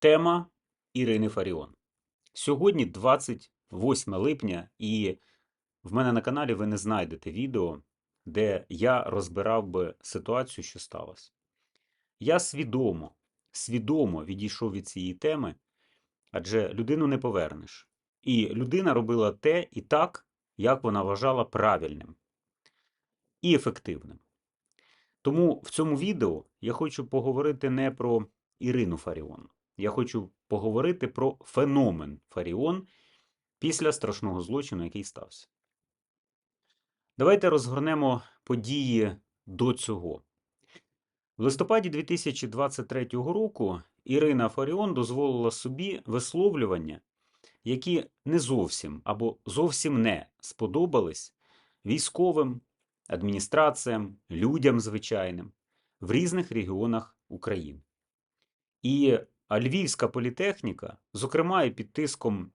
Тема Ірини Фаріон. Сьогодні 28 липня, і в мене на каналі ви не знайдете відео, де я розбирав би ситуацію, що сталося. Я свідомо, свідомо відійшов від цієї теми, адже людину не повернеш. І людина робила те і так, як вона вважала правильним і ефективним. Тому в цьому відео я хочу поговорити не про Ірину Фаріон. Я хочу поговорити про феномен Фаріон після страшного злочину, який стався. Давайте розгорнемо події до цього. В листопаді 2023 року Ірина Фаріон дозволила собі висловлювання, які не зовсім або зовсім не сподобались військовим, адміністраціям, людям звичайним в різних регіонах України. І Львівська політехніка, зокрема і під тиском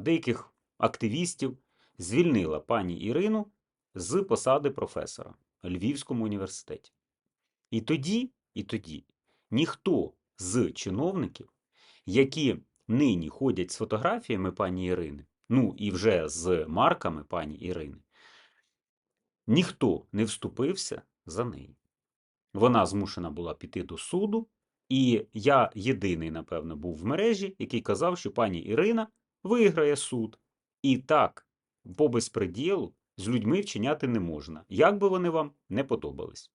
деяких активістів, звільнила пані Ірину з посади професора в Львівському університеті. І тоді, і тоді ніхто з чиновників, які нині ходять з фотографіями пані Ірини, ну і вже з марками пані Ірини, ніхто не вступився за неї. Вона змушена була піти до суду, і я єдиний, напевно, був в мережі, який казав, що пані Ірина виграє суд. І так, по безпреділу з людьми вчиняти не можна, як би вони вам не подобались.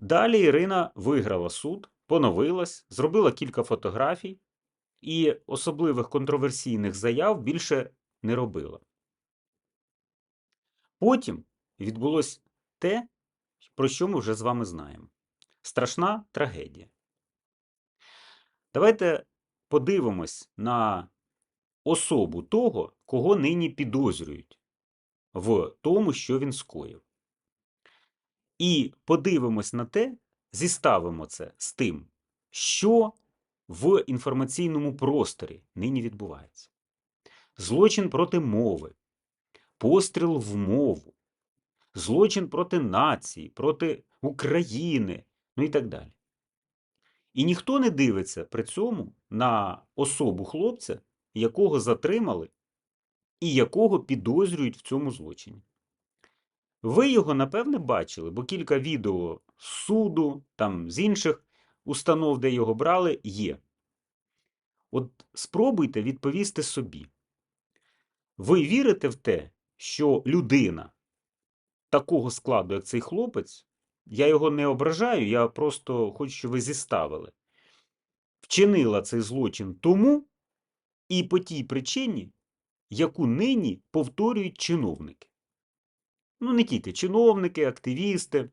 Далі Ірина виграла суд, поновилась, зробила кілька фотографій і особливих контроверсійних заяв більше не робила. Потім відбулось те, про що ми вже з вами знаємо. Страшна трагедія. Давайте подивимось на особу того, кого нині підозрюють в тому, що він скоїв. І подивимось на те, зіставимо це з тим, що в інформаційному просторі нині відбувається. Злочин проти мови, постріл в мову, злочин проти нації, проти України, ну і так далі. І ніхто не дивиться при цьому на особу хлопця, якого затримали і якого підозрюють в цьому злочині. Ви його, напевне, бачили, бо кілька відео з суду, там з інших установ, де його брали, є. От спробуйте відповісти собі. Ви вірите в те, що людина такого складу, як цей хлопець, я його не ображаю, я просто хочу, щоб ви зіставили, вчинила цей злочин тому і по тій причині, яку нині повторюють чиновники. Ну, не тільки чиновники, активісти,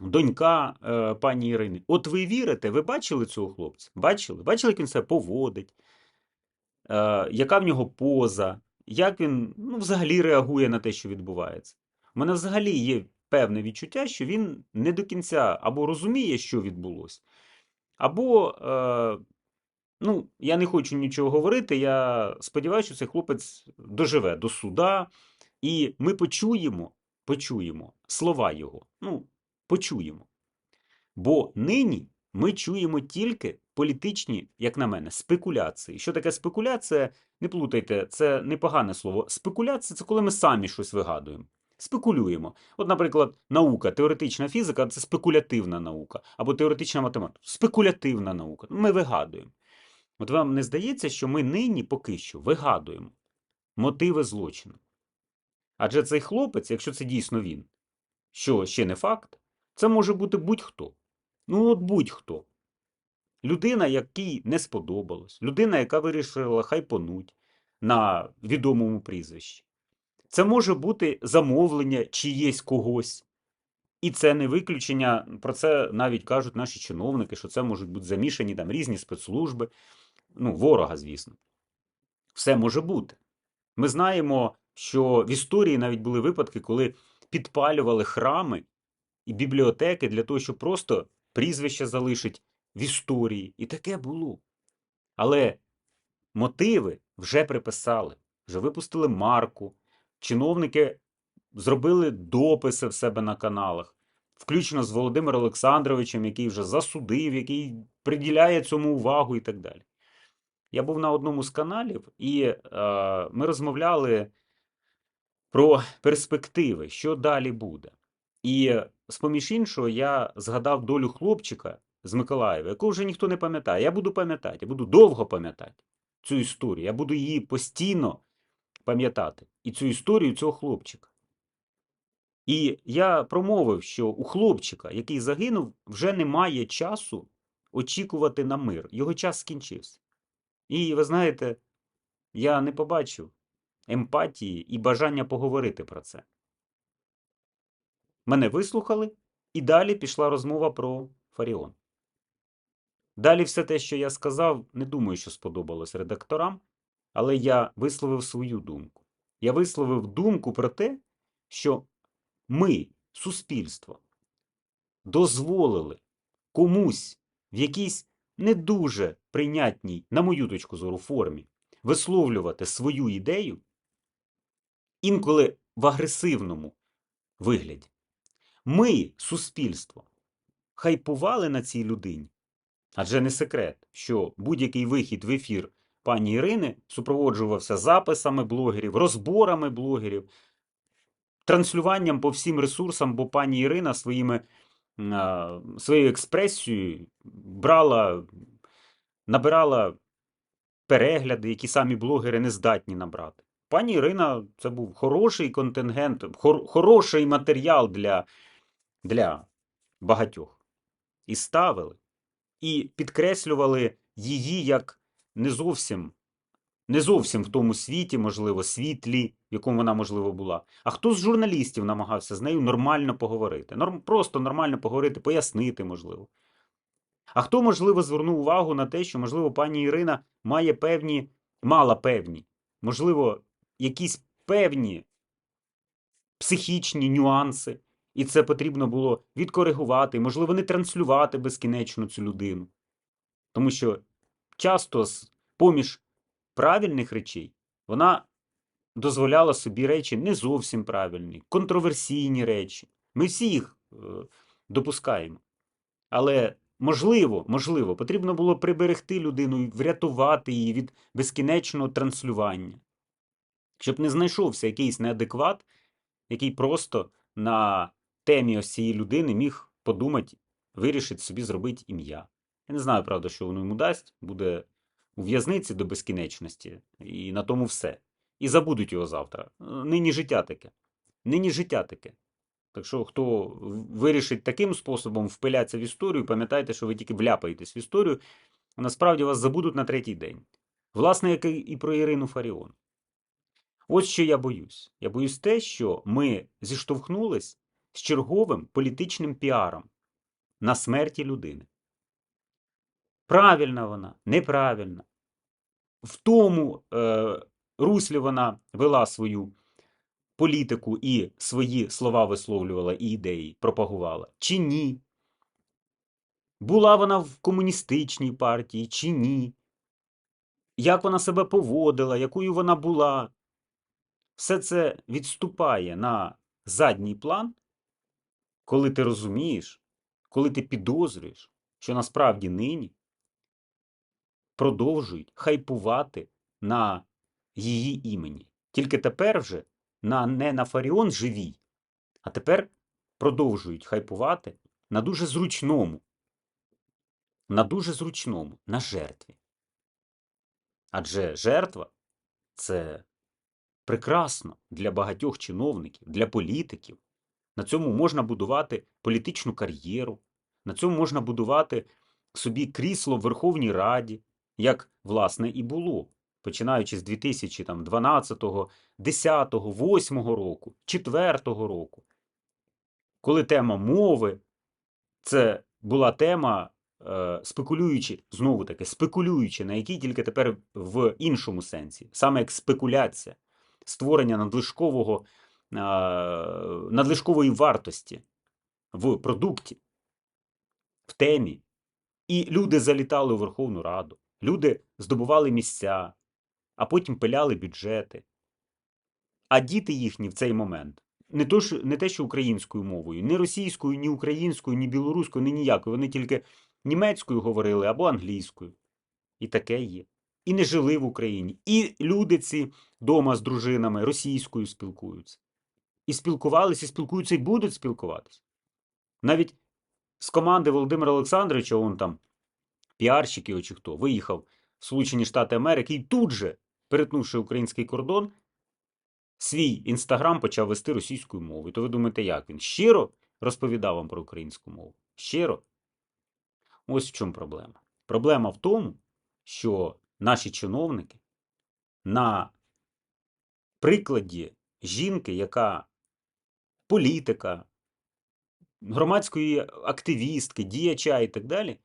донька е, пані Ірини. От ви вірите, ви бачили цього хлопця? Бачили? Бачили, як він себе поводить, е, яка в нього поза, як він ну, взагалі реагує на те, що відбувається. У мене взагалі є певне відчуття, що він не до кінця або розуміє, що відбулося, або, е, ну, я не хочу нічого говорити. Я сподіваюся, що цей хлопець доживе до суда, і ми почуємо, почуємо слова його. Ну, почуємо. Бо нині ми чуємо тільки політичні, як на мене, спекуляції. Що таке спекуляція? Не плутайте, це непогане слово. Спекуляція це коли ми самі щось вигадуємо. Спекулюємо. От, наприклад, наука, теоретична фізика це спекулятивна наука, або теоретична математика. Спекулятивна наука. Ми вигадуємо. От вам не здається, що ми нині поки що вигадуємо мотиви злочину. Адже цей хлопець, якщо це дійсно він, що ще не факт, це може бути будь-хто. Ну, от будь-хто. Людина, якій не сподобалось, людина, яка вирішила хайпонуть на відомому прізвищі. Це може бути замовлення чиєсь когось. І це не виключення. Про це навіть кажуть наші чиновники, що це можуть бути замішані там різні спецслужби, ну, ворога, звісно. Все може бути. Ми знаємо, що в історії навіть були випадки, коли підпалювали храми і бібліотеки для того, щоб просто прізвище залишить в історії. І таке було. Але мотиви вже приписали, вже випустили марку. Чиновники зробили дописи в себе на каналах, включно з Володимиром Олександровичем, який вже засудив, який приділяє цьому увагу і так далі. Я був на одному з каналів, і е, ми розмовляли про перспективи, що далі буде. І з поміж іншого, я згадав долю хлопчика з Миколаєва, якого вже ніхто не пам'ятає. Я буду пам'ятати, я буду довго пам'ятати цю історію. Я буду її постійно пам'ятати. І цю історію цього хлопчика. І я промовив, що у хлопчика, який загинув, вже немає часу очікувати на мир. Його час скінчився. І ви знаєте, я не побачив емпатії і бажання поговорити про це. Мене вислухали, і далі пішла розмова про Фаріон. Далі все те, що я сказав, не думаю, що сподобалось редакторам, але я висловив свою думку. Я висловив думку про те, що ми, суспільство, дозволили комусь в якійсь не дуже прийнятній, на мою точку зору, формі висловлювати свою ідею, інколи в агресивному вигляді. Ми, суспільство, хайпували на цій людині. Адже не секрет, що будь-який вихід в ефір пані Ірини супроводжувався записами блогерів, розборами блогерів, транслюванням по всім ресурсам, бо пані Ірина своїми, своєю експресією брала, набирала перегляди, які самі блогери не здатні набрати. Пані Ірина це був хороший контингент, хор, хороший матеріал для, для багатьох. І ставили, і підкреслювали її як не зовсім, не зовсім в тому світі, можливо, світлі, в якому вона, можливо, була. А хто з журналістів намагався з нею нормально поговорити? Норм, просто нормально поговорити, пояснити, можливо. А хто, можливо, звернув увагу на те, що, можливо, пані Ірина має певні, мала певні, можливо, якісь певні психічні нюанси, і це потрібно було відкоригувати, можливо, не транслювати безкінечно цю людину. Тому що часто з поміж правильних речей вона дозволяла собі речі не зовсім правильні, контроверсійні речі. Ми всі їх е, допускаємо. Але можливо, можливо, потрібно було приберегти людину врятувати її від безкінечного транслювання, щоб не знайшовся якийсь неадекват, який просто на темі ось цієї людини міг подумати, вирішити собі зробити ім'я. Я не знаю, правда, що воно йому дасть, буде у в'язниці до безкінечності, і на тому все. І забудуть його завтра. Нині життя таке. Нині життя таке. Так що, хто вирішить таким способом впилятися в історію, пам'ятайте, що ви тільки вляпаєтесь в історію, насправді вас забудуть на третій день. Власне, як і про Ірину Фаріон. Ось що я боюсь. Я боюсь те, що ми зіштовхнулись з черговим політичним піаром на смерті людини. Правильна вона, неправильна. В тому е, руслі вона вела свою політику і свої слова висловлювала і ідеї пропагувала, чи ні? Була вона в комуністичній партії, чи ні? Як вона себе поводила, якою вона була? Все це відступає на задній план, коли ти розумієш, коли ти підозрюєш, що насправді нині продовжують хайпувати на її імені. Тільки тепер вже на, не на Фаріон живій, а тепер продовжують хайпувати на дуже зручному, на дуже зручному, на жертві. Адже жертва це прекрасно для багатьох чиновників, для політиків. На цьому можна будувати політичну кар'єру, на цьому можна будувати собі крісло в Верховній Раді, як, власне, і було, починаючи з 2012, 10, 8 року, 4 року, коли тема мови це була тема, е, спекулюючи, знову таки, спекулюючи, на якій тільки тепер в іншому сенсі, саме як спекуляція, створення надлишкового, е, надлишкової вартості в продукті, в темі. І люди залітали у Верховну Раду, люди здобували місця, а потім пиляли бюджети. А діти їхні в цей момент не, то, що, не те, що українською мовою, ні російською, ні українською, ні білоруською, ні ніякою. Вони тільки німецькою говорили або англійською. І таке є. І не жили в Україні. І люди ці дома з дружинами російською спілкуються. І спілкувалися, і спілкуються, і будуть спілкуватися. Навіть з команди Володимира Олександровича, он там піарщик його чи хто, виїхав в Сполучені Штати Америки і тут же, перетнувши український кордон, свій інстаграм почав вести російською мовою. То ви думаєте, як він? Щиро розповідав вам про українську мову? Щиро? Ось в чому проблема. Проблема в тому, що наші чиновники на прикладі жінки, яка політика, громадської активістки, діяча і так далі,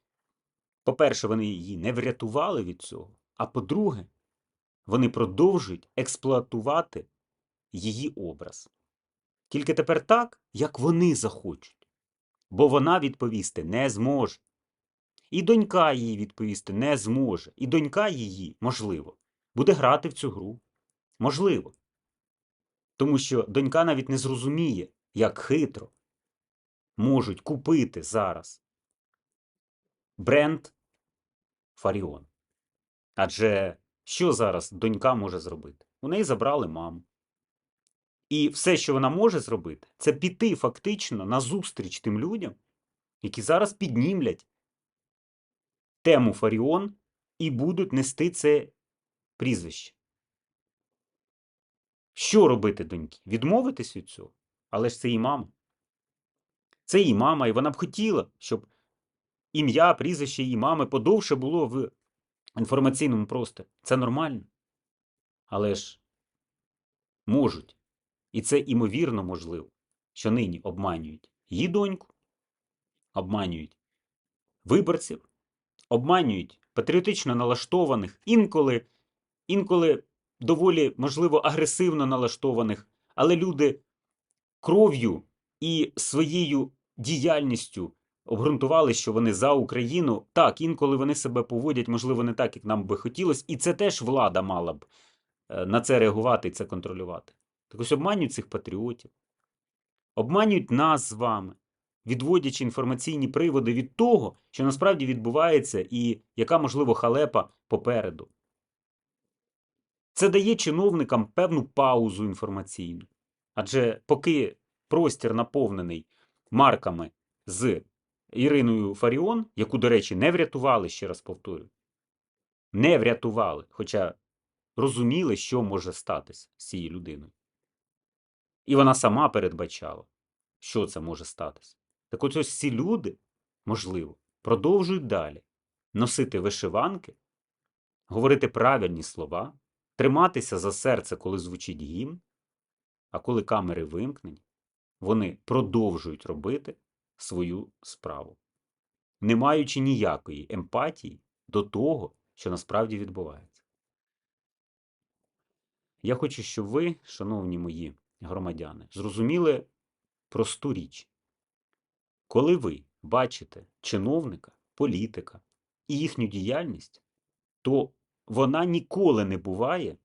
по-перше, вони її не врятували від цього, а по-друге, вони продовжують експлуатувати її образ. Тільки тепер так, як вони захочуть, бо вона відповісти не зможе. І донька її відповісти не зможе. І донька її, можливо, буде грати в цю гру. Можливо. Тому що донька навіть не зрозуміє, як хитро можуть купити зараз бренд Фаріон. Адже що зараз донька може зробити? У неї забрали маму. І все, що вона може зробити, це піти фактично на зустріч тим людям, які зараз піднімлять тему Фаріон і будуть нести це прізвище. Що робити доньки? Відмовитись від цього? Але ж це її мама. Це її мама, і вона б хотіла, щоб ім'я, прізвище її мами подовше було в інформаційному просторі. Це нормально. Але ж можуть. І це імовірно можливо, що нині обманюють її доньку, обманюють виборців, обманюють патріотично налаштованих, інколи, інколи доволі, можливо, агресивно налаштованих, але люди кров'ю і своєю діяльністю обґрунтували, що вони за Україну. Так, інколи вони себе поводять, можливо, не так, як нам би хотілося, і це теж влада мала б е, на це реагувати і це контролювати. Так ось обманюють цих патріотів, обманюють нас з вами, відводячи інформаційні приводи від того, що насправді відбувається, і яка, можливо, халепа попереду. Це дає чиновникам певну паузу інформаційну. Адже поки простір наповнений марками з Іриною Фаріон, яку, до речі, не врятували, ще раз повторюю, не врятували, хоча розуміли, що може статися з цією людиною. І вона сама передбачала, що це може статися. Так от ось ці люди, можливо, продовжують далі носити вишиванки, говорити правильні слова, триматися за серце, коли звучить гімн, а коли камери вимкнені, вони продовжують робити свою справу, не маючи ніякої емпатії до того, що насправді відбувається. Я хочу, щоб ви, шановні мої громадяни, зрозуміли просту річ. Коли ви бачите чиновника, політика і їхню діяльність, то вона ніколи не буває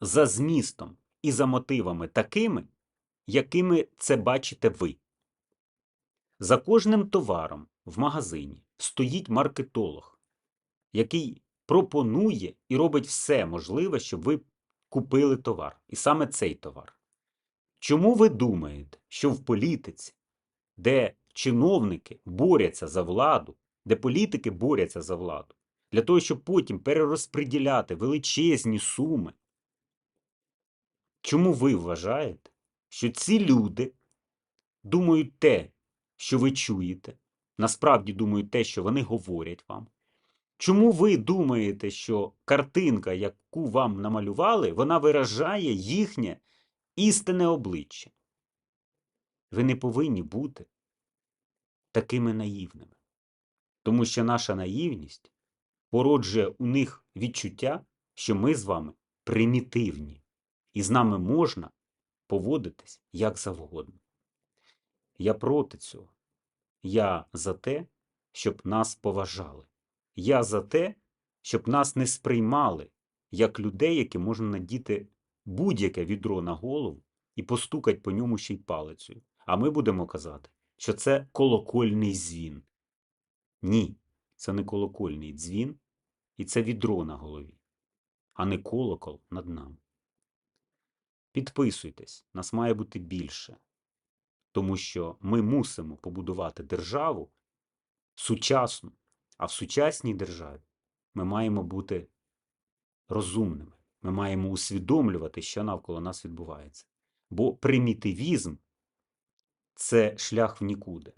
за змістом і за мотивами такими, якими це бачите ви. За кожним товаром в магазині стоїть маркетолог, який пропонує і робить все можливе, щоб ви купили товар. І саме цей товар. Чому ви думаєте, що в політиці, де чиновники борються за владу, де політики борються за владу, для того, щоб потім перерозподіляти величезні суми, чому ви вважаєте, що ці люди думають те, що ви чуєте, насправді думають те, що вони говорять вам? Чому ви думаєте, що картинка, яку вам намалювали, вона виражає їхнє істинне обличчя? Ви не повинні бути такими наївними. Тому що наша наївність породжує у них відчуття, що ми з вами примітивні, і з нами можна поводитись як завгодно. Я проти цього. Я за те, щоб нас поважали. Я за те, щоб нас не сприймали як людей, які можна надіти будь-яке відро на голову і постукать по ньому ще й палицею. А ми будемо казати, що це колокольний дзвін. Ні, це не колокольний дзвін, і це відро на голові, а не колокол над нами. Підписуйтесь, нас має бути більше, тому що ми мусимо побудувати державу сучасну, а в сучасній державі ми маємо бути розумними. Ми маємо усвідомлювати, що навколо нас відбувається. Бо примітивізм це шлях в нікуди,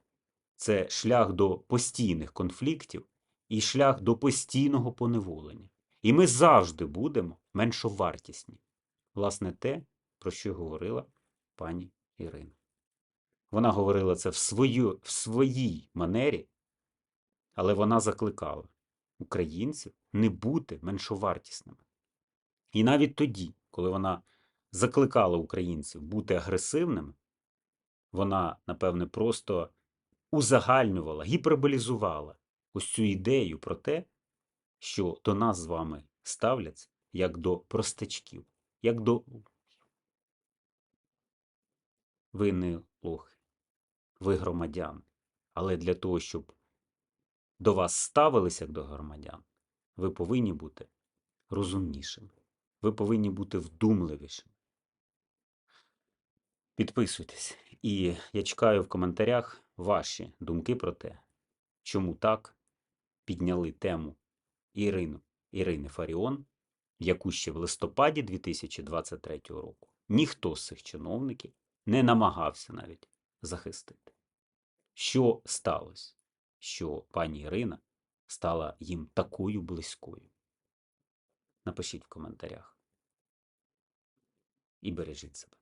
це шлях до постійних конфліктів і шлях до постійного поневолення. І ми завжди будемо меншовартісні. Власне, те, про що говорила пані Ірина. Вона говорила це в, свою, в своїй манері, але вона закликала українців не бути меншовартісними. І навіть тоді, коли вона закликала українців бути агресивними, вона, напевне, просто узагальнювала, гіперболізувала ось цю ідею про те, що до нас з вами ставляться як до простачків, як до ви не лохи, ви громадяни. Але для того, щоб до вас ставилися як до громадян, ви повинні бути розумнішими. Ви повинні бути вдумливішими. Підписуйтесь. І я чекаю в коментарях ваші думки про те, чому так підняли тему Ірину, Ірини Фаріон, яку ще в листопаді 2023 року ніхто з цих чиновників не намагався навіть захистити. Що сталося? Що пані Ірина стала їм такою близькою? Напишіть в коментарях. І бережіть себе.